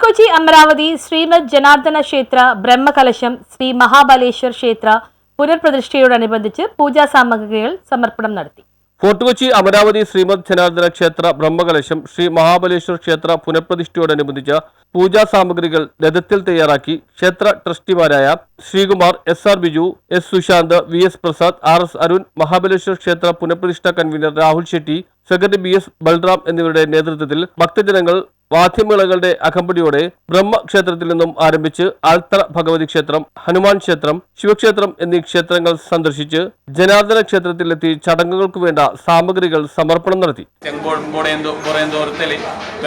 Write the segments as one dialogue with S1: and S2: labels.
S1: കൊച്ചി അമരാവതി ശ്രീമദ് ജനാർദ്ദന ക്ഷേത്ര ബ്രഹ്മകലശം ശ്രീ മഹാബലേശ്വർ ക്ഷേത്ര പുനർപ്രതിഷ്ഠയോടനുബന്ധിച്ച് പൂജാ സാമഗ്രികൾ സമർപ്പണം നടത്തി.
S2: ഫോർട്ട് കൊച്ചി അമരാവതി ശ്രീമദ് ജനാർദ്ദന ക്ഷേത്ര ബ്രഹ്മകലശം ശ്രീ മഹാബലേശ്വർ ക്ഷേത്ര പുനഃപ്രതിഷ്ഠയോടനുബന്ധിച്ച പൂജാ സാമഗ്രികൾ രഥത്തിൽ തയ്യാറാക്കി ക്ഷേത്ര ട്രസ്റ്റിമാരായ Sreekumar S R Biju S Sushanth V S Prasad R S Arun Mahabaleshwar ക്ഷേത്ര പുനഃപ്രതിഷ്ഠ convener Rahul Shetty secretary B S Balram എന്നിവരുടെ നേതൃത്വത്തിൽ ഭക്തജനങ്ങൾ വാദ്യമേളകളുടെ അകമ്പടിയോടെ ബ്രഹ്മക്ഷേത്രത്തിൽ നിന്നും ആരംഭിച്ച് ആൽത്തറ ഭഗവതി ക്ഷേത്രം ഹനുമാൻ ക്ഷേത്രം ശിവക്ഷേത്രം എന്നീ ക്ഷേത്രങ്ങൾ സന്ദർശിച്ച് ജനാർദ്ദന ക്ഷേത്രത്തിലെത്തി ചടങ്ങുകൾക്ക് വേണ്ട ಸಾಮಗ್ರಿಗಳು ಸಮರ್ಪಣೆ ನಡೆತಿ
S3: ತೆಂಗೋಡ್ ಬೋಡೆಂದು ಬೋರೆಂದು ಹೊರತಲಿ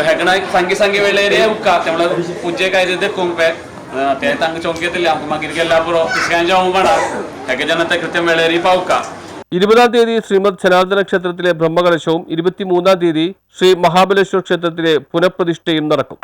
S3: ಹೆಗಣ ಸಂಗಿ ಸಂಗಿ ವೇಳೆರೆ ಉಕ್ಕ ತೆಮಳ ಪೂಜೆ ಕಾಯ್ದಿದ್ದೆ ಕುಂಪೆ ತೇ ತಂಗ ಚೊಂಕೆತಿಲ್ಲ ಅಮ್ಮ ಮಗಿರಿಗೆಲ್ಲ ಬರೋ ಇಸ್ಕಾಂಜ ಹೋಗ್ಬೇಡ ಹೆಗೆ ಜನತೆ ಕೃತ್ಯ ವೇಳೆರಿ ಪಾವುಕ
S2: ഇരുപതാം തീയതി ശ്രീമദ് ജനാർദ്ദന ക്ഷേത്രത്തിലെ ബ്രഹ്മകലശവും ഇരുപത്തിമൂന്നാം തീയതി ശ്രീ മഹാബലേശ്വർ ക്ഷേത്രത്തിലെ പുനഃപ്രതിഷ്ഠയും നടക്കും.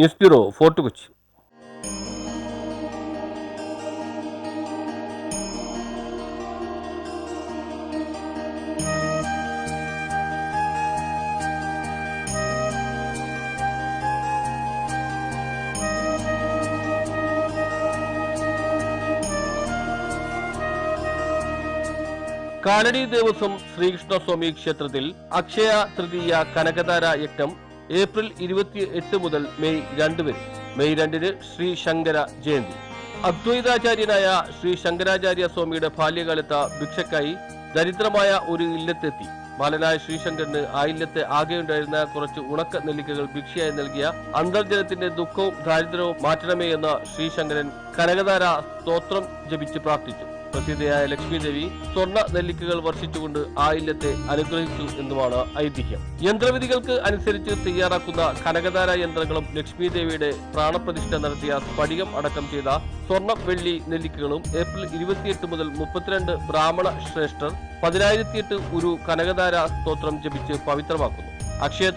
S2: News bureau Fort Kochi Kalady Devaswom Sreekrishnaswamy ക്ഷേത്രത്തിൽ അക്ഷയ തൃതീയ കനകതാര യജ്ഞം ഏപ്രിൽ ഇരുപത്തി എട്ട് മുതൽ മെയ് രണ്ട് വരെ. മെയ് രണ്ടിന് ശ്രീ ശങ്കര ജയന്തി. അദ്വൈതാചാര്യനായ ശ്രീ ശങ്കരാചാര്യ സ്വാമിയുടെ ബാല്യകാലത്ത് ഭിക്ഷക്കായി ദരിദ്രമായ ഒരു ഇല്ലത്തെത്തി. ബാലനായ ശ്രീശങ്കരന് ആ ഇല്ലത്തെ ആകെയുണ്ടായിരുന്ന കുറച്ച് ഉണക്ക നെല്ലിക്കകൾ ഭിക്ഷയായി നൽകിയ അന്തർജനത്തിന്റെ ദുഃഖവും ദാരിദ്ര്യവും മാറ്റണമേ എന്ന് ശ്രീശങ്കരൻ കനകതാര സ്തോത്രം ജപിച്ച് പ്രാർത്ഥിച്ചു. പ്രസിദ്ധയായ ലക്ഷ്മി ദേവി സ്വർണ നെല്ലിക്കകൾ വർഷിച്ചുകൊണ്ട് ആ ഇല്ലത്തെ അനുഗ്രഹിച്ചു എന്നുമാണ് ഐതിഹ്യം. യന്ത്രവിധികൾക്ക് അനുസരിച്ച് തയ്യാറാക്കുന്ന കനകധാര യന്ത്രങ്ങളും ലക്ഷ്മി ദേവിയുടെ പ്രാണപ്രതിഷ്ഠ നടത്തിയ സ്ഫടികം അടക്കം ചെയ്ത സ്വർണ വെള്ളി നെല്ലിക്കകളും ഏപ്രിൽ ഇരുപത്തിയെട്ട് മുതൽ മുപ്പത്തിരണ്ട് ബ്രാഹ്മണ ശ്രേഷ്ഠർ പതിനായിരത്തിയെട്ട് ഒരു കനകധാര സ്തോത്രം ജപിച്ച് പവിത്രമാക്കുന്നു. അക്ഷയ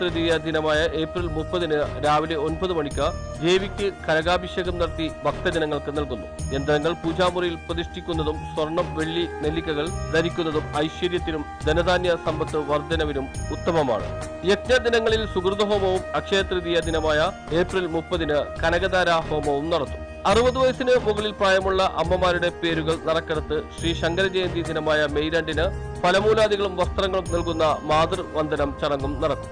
S2: ദിനമായ ഏപ്രിൽ മുപ്പതിന് രാവിലെ ഒൻപത് മണിക്ക് ദേവിക്ക് കനകാഭിഷേകം നടത്തി ഭക്തജനങ്ങൾക്ക് നൽകുന്നു. യന്ത്രങ്ങൾ പൂജാമുറിയിൽ പ്രതിഷ്ഠിക്കുന്നതും സ്വർണം വെള്ളി നെല്ലിക്കകൾ ധരിക്കുന്നതും ഐശ്വര്യത്തിനും ധനധാന്യ സമ്പത്ത് വർധനവിനും ഉത്തമമാണ്. യജ്ഞദിനങ്ങളിൽ സുഹൃതഹോമവും അക്ഷയ തൃതീയ ദിനമായ ഏപ്രിൽ മുപ്പതിന് കനകധാര ഹോമവും നടത്തും. അറുപത് വയസ്സിന് മുകളിൽ പ്രായമുള്ള അമ്മമാരുടെ പേരുകൾ നറക്കെടുത്ത് ശ്രീ ശങ്കര ജയന്തി ദിനമായ മെയ് രണ്ടിന് ഫലമൂലാദികളും വസ്ത്രങ്ങളും നൽകുന്ന മാതൃവന്ദനം ചടങ്ങും നടക്കും.